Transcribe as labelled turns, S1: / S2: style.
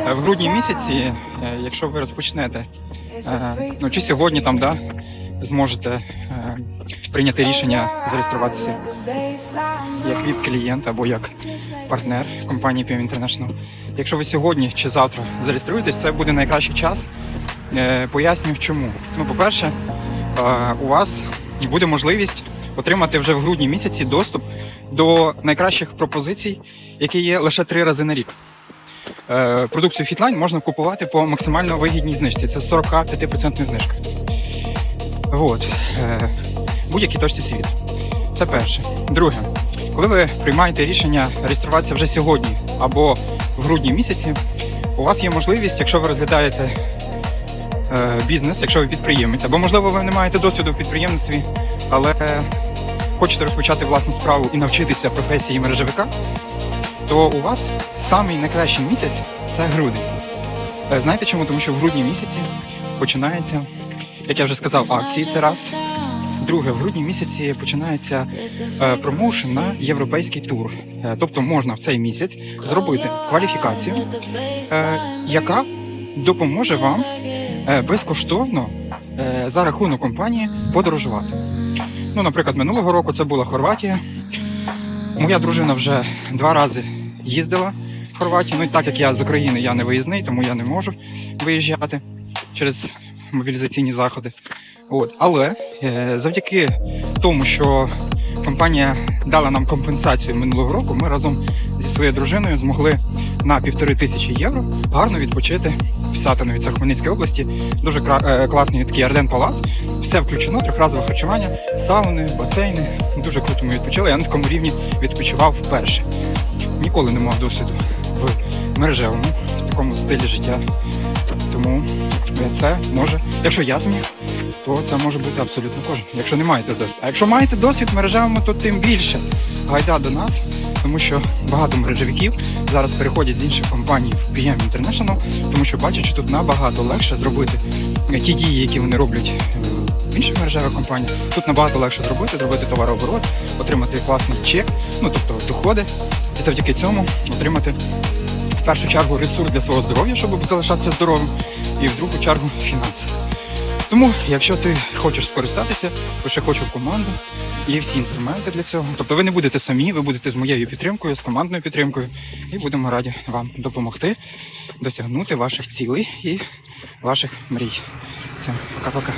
S1: Е, В грудні місяці, е, якщо ви розпочнете, е, ну чи сьогодні там, да, зможете прийняти рішення зареєструватися як від клієнт або як партнер компанії PM International. Якщо ви сьогодні чи завтра зареєструєтесь, це буде найкращий час. Е, Поясню чому. Ну, по-перше, у вас буде можливість отримати вже в грудні місяці доступ до найкращих пропозицій, які є лише три рази на рік. Е, Продукцію Fitline можна купувати по максимально вигідній знижці. Це 45% знижка. От. Е, Будь-якій точці світу. Це перше. Друге, коли ви приймаєте рішення реєструватися вже сьогодні або в грудні місяці, у вас є можливість, якщо ви розглядаєте е, бізнес, якщо ви підприємець, або можливо ви не маєте досвіду в підприємництві, але хочете розпочати власну справу і навчитися професії мережевика, то у вас самий найкращий місяць це грудень. Е, Знаєте чому? Тому що в грудні місяці починається, як я вже сказав, акції це раз. Друге, в грудні місяці починається е, промоушен на європейський тур. Е, тобто можна в цей місяць зробити кваліфікацію, яка допоможе вам безкоштовно за рахунок компанії подорожувати. Ну, наприклад, минулого року це була Хорватія. Моя дружина вже два рази їздила в Хорватію. Ну і так як я з України, я не виїзний, тому я не можу виїжджати через мобілізаційні заходи. От. Але е, завдяки тому, що компанія дала нам компенсацію минулого року, ми разом зі своєю дружиною змогли на півтори тисячі євро гарно відпочити в Сатанові, це Хмельницькій області. Дуже е, класний такий Арден Палац. Все включено, трьохразове харчування, сауни, басейни. Дуже круто ми відпочили. Я на такому рівні відпочивав вперше. Ніколи не мав досвіду в мережевому в такому стилі життя. Тому це може, якщо я зміг, то це може бути абсолютно кожен. Якщо не маєте досвід. А якщо маєте досвід в то тим більше гайда до нас, тому що багато мережевиків зараз переходять з інших компаній в PM International, тому що бачать, що тут набагато легше зробити ті дії, які вони роблять е, в інших мережевих компаніях. Тут набагато легше зробити, зробити товарооборот, отримати класний чек, ну тобто доходи, і завдяки цьому отримати в першу чергу ресурс для свого здоров'я, щоб залишатися здоровим, і в другу чергу фінанси. Тому, якщо ти хочеш скористатися, пиши хочу в команду, є всі інструменти для цього. Тобто ви не будете самі, ви будете з моєю підтримкою, з командною підтримкою, і будемо раді вам допомогти досягнути ваших цілей і ваших мрій. Все, пока-пока.